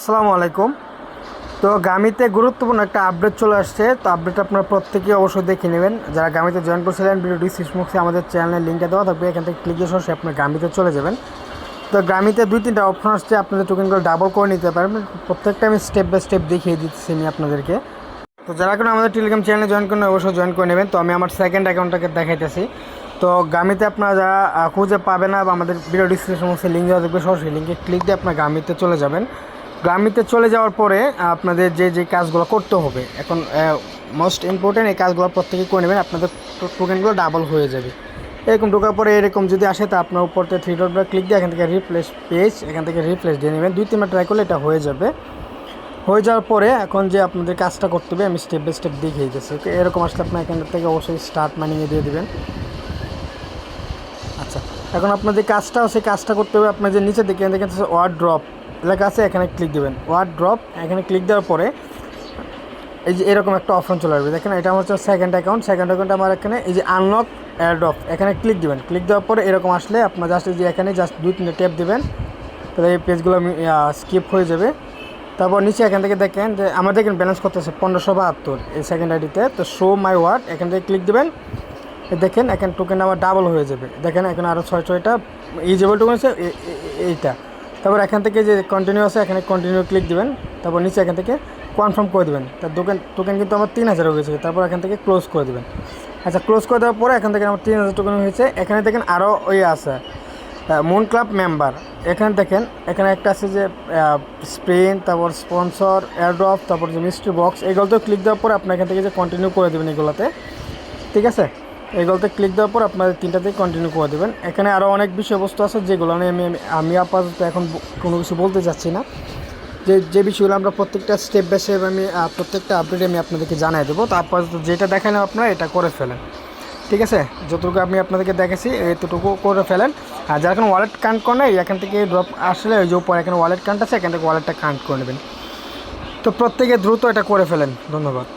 আসসালামু আলাইকুম। তো গামিতে গুরুত্বপূর্ণ একটা আপডেট চলে আসছে। তো আপডেট আপনারা প্রত্যেকেই অবশ্যই দেখে নেবেন। যারা গামিতে জয়েন করছিলেন ভিডিও ডিসক্রিপশনে আমাদের চ্যানেলের লিঙ্কটা দেওয়া থাকবে। এখান থেকে ক্লিক দিয়ে সরাসরি আপনার গামিতে চলে যাবেন। তো গামিতে দুই তিনটা অপশন আসছে। আপনাদের টোকেনগুলো ডাবল করে নিতে পারবেন। প্রত্যেকটা আমি স্টেপ বাই স্টেপ দেখিয়ে দিচ্ছি আমি আপনাদেরকে। তো যারা কোনো আমাদের টেলিগ্রাম চ্যানেলে জয়েন করেন অবশ্যই জয়েন করে নেবেন। তো আমি আমার সেকেন্ড অ্যাকাউন্টটাকে দেখাইতেছি। তো গামিতে আপনারা যারা খুঁজে পাবে না বা আমাদের ভিডিও ডিসক্রিপশন লিঙ্ক দেওয়া থাকবে, সরাসরি লিঙ্কে ক্লিক দিয়ে আপনার গামিতে চলে যাবেন। গ্রামিতে চলে যাওয়ার পরে আপনাদের যে যে কাজগুলো করতে হবে, এখন মোস্ট ইম্পর্টেন্ট এই কাজগুলো প্রত্যেকে করে নেবেন, আপনাদের টোকেনগুলো ডাবল হয়ে যাবে। এরকম ঢোকার পরে এরকম যদি আসে, তা আপনার উপরতে থ্রি ডট ক্লিক দিয়ে এখান থেকে রিপ্লেস পেজ এখান থেকে রিপ্লেস দিয়ে নেবেন। দুই, তিনবার ট্রাই করলে এটা হয়ে যাবে। হয়ে যাওয়ার পরে এখন যে আপনাদের কাজটা করতে হবে, আমি স্টেপ বাই স্টেপ দেখিয়ে দিচ্ছি ওকে এরকম আসলে আপনার এখান থেকে অবশ্যই স্টার্ট মানিয়ে দিয়ে দেবেন। আচ্ছা এখন আপনার যে কাজটা সেই কাজটা করতে হবে, আপনার যে নিচে দেখে দেখেন ওয়ার্ড ড্রপ লেখা আছে, এখানে ক্লিক দেবেন। ওয়ার্ড ড্রপ এখানে ক্লিক দেওয়ার পরে এই যে এরকম একটা অপশন চলে আসবে। দেখেন, এটা আমার হচ্ছে সেকেন্ড অ্যাকাউন্ট সেকেন্ড অ্যাকাউন্ট আমার এখানে এই যে আনলক অ্যাড্রপ এখানে ক্লিক দেবেন। ক্লিক দেওয়ার পরে এরকম আসলে আপনার জাস্ট এই যে এখানে জাস্ট দুই, তিনটে ট্যাপ দেবেন। তাহলে এই পেজগুলো স্কিপ হয়ে যাবে। তারপর নিচে এখান থেকে দেখেন যে আমার দেখেন ব্যালেন্স করতেছে পনেরোশো বাহাত্তর এই সেকেন্ড আইডিতে তো। শো মাই ওয়ার্ড এখান থেকে ক্লিক দেবেন। দেখেন, এখানে টোকেন আমার ডাবল হয়ে যাবে। দেখেন, এখানে আরও ছয়, ছয়টা ইজেবল টোকেন আছে এইটা। তারপর এখান থেকে যে কন্টিনিউ আছে, এখানে কন্টিনিউ ক্লিক দিবেন। তারপর নিচে এখান থেকে কনফার্ম করে দেবেন। তার দোকান টোকেন কিন্তু আমার তিন হাজার হয়ে গেছে তারপর এখান থেকে ক্লোজ করে দেবেন। আচ্ছা ক্লোজ করে দেওয়ার পরে এখান থেকে আমার তিন হাজার টোকেন হয়েছে। এখানে দেখেন আরও ওই আছে মুন ক্লাব মেম্বার এখানে দেখেন, এখানে একটা আছে যে স্প্রিন তারপর স্পন্সর এয়ারড্রপ তারপর যে মিস্ট্রি বক্স এগুলোতে ক্লিক দেওয়ার পরে আপনি এখান থেকে যে কন্টিনিউ করে দেবেন এগুলোতে। ঠিক আছে? এগুলোতে ক্লিক দেওয়ার পর আপনাদের তিনটাতেই কন্টিনিউ করে দেবেন। এখানে আরও অনেক বিষয়বস্তু আছে যেগুলো নিয়ে আমি আমি- আপাতত এখন কোনো কিছু বলতে চাচ্ছি না। যে যে বিষয়গুলো আমরা প্রত্যেকটা স্টেপ বাই স্টেপ আমি প্রত্যেকটা আপডেট আমি আপনাদেরকে জানাই দেবো। তো আপাতত যেটা দেখালেন আপনারা এটা করে ফেলেন। ঠিক আছে? যতটুকু আমি আপনাদেরকে দেখেছি, এতটুকু করে ফেলেন। আর যারা এখন ওয়ালেট কানেক্ট করে নেয় এখান থেকে ড্রপ আসলে ওই যে উপরে এখানে ওয়ালেট কানেক্ট আছে, এখান থেকে ওয়ালেটটা কানেক্ট করে নেবেন। তো প্রত্যেকে দ্রুত এটা করে ফেলেন। ধন্যবাদ।